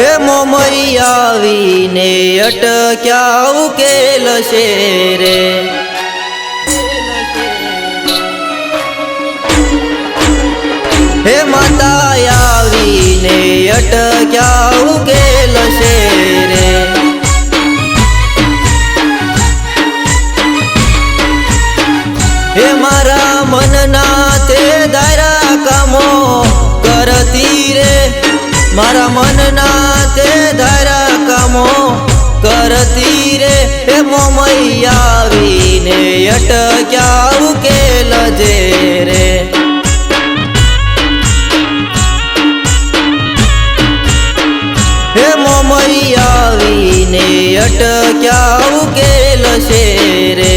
મોમઈ આવીને અટક્યા ઉકેલ શેરે. હે માતા આવીને અટક્યા ઉકેલ શેરે. હે મારા મનના તે દાયરા કામો કરતી રે. મારા મનના તે ધારા કામો કરતી રે. એ મોમૈયાવીને અટક્યા ઉકેલ જે રે. હે મોમૈયાવીને અટક્યા ઉકેલ છે રે.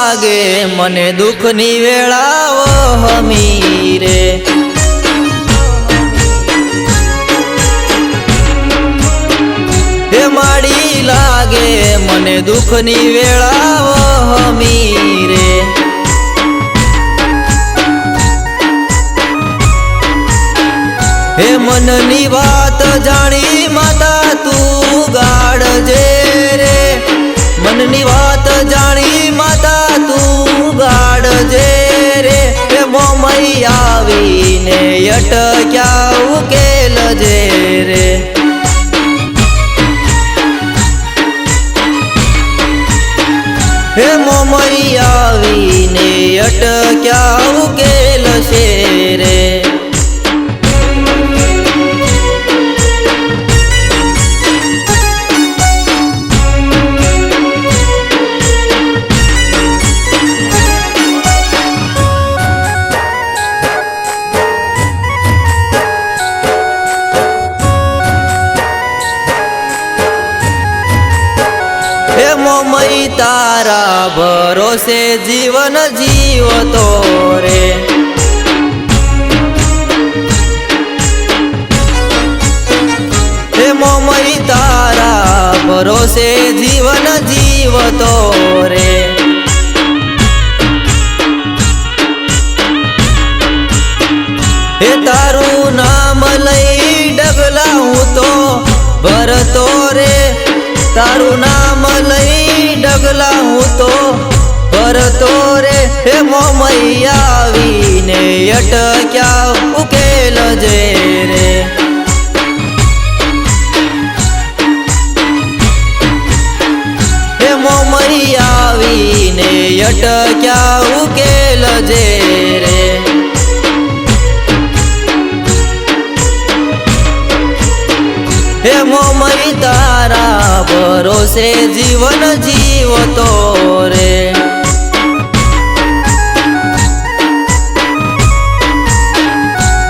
લાગે મને દુઃખની વેળાઓ હમી રે. માડી, લાગે મને દુઃખની વેળાઓ હમી હે મનની વાત જાણી માતા, તું ગાડજે રે. મનની વાત જાણી અટક્યા ઉકેલ જે રે? હે મોમૈયા આવીને અટક્યા ઉકેલ છે રે? તારા ભરોસે જીવન જીવતો રે. મોમરી તારા ભરોસે જીવન જીવતો રે. હે તારું નામ લઈ ડગલા હું તો ભરતો રે. તારું નામ ડગલા હું તો ભરતો રે. હે મોમઈ આવીને અટક્યા ઉકેલ જે રે. હે મોમઈ આવીને અટક્યા ઉકેલ જે રે. હે મોમૈ, તારા ભરોસે જીવન જીવતો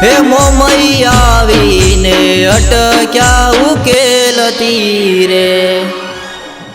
હે મોમૈયાવીને અટક્યા ઉકેલતી રે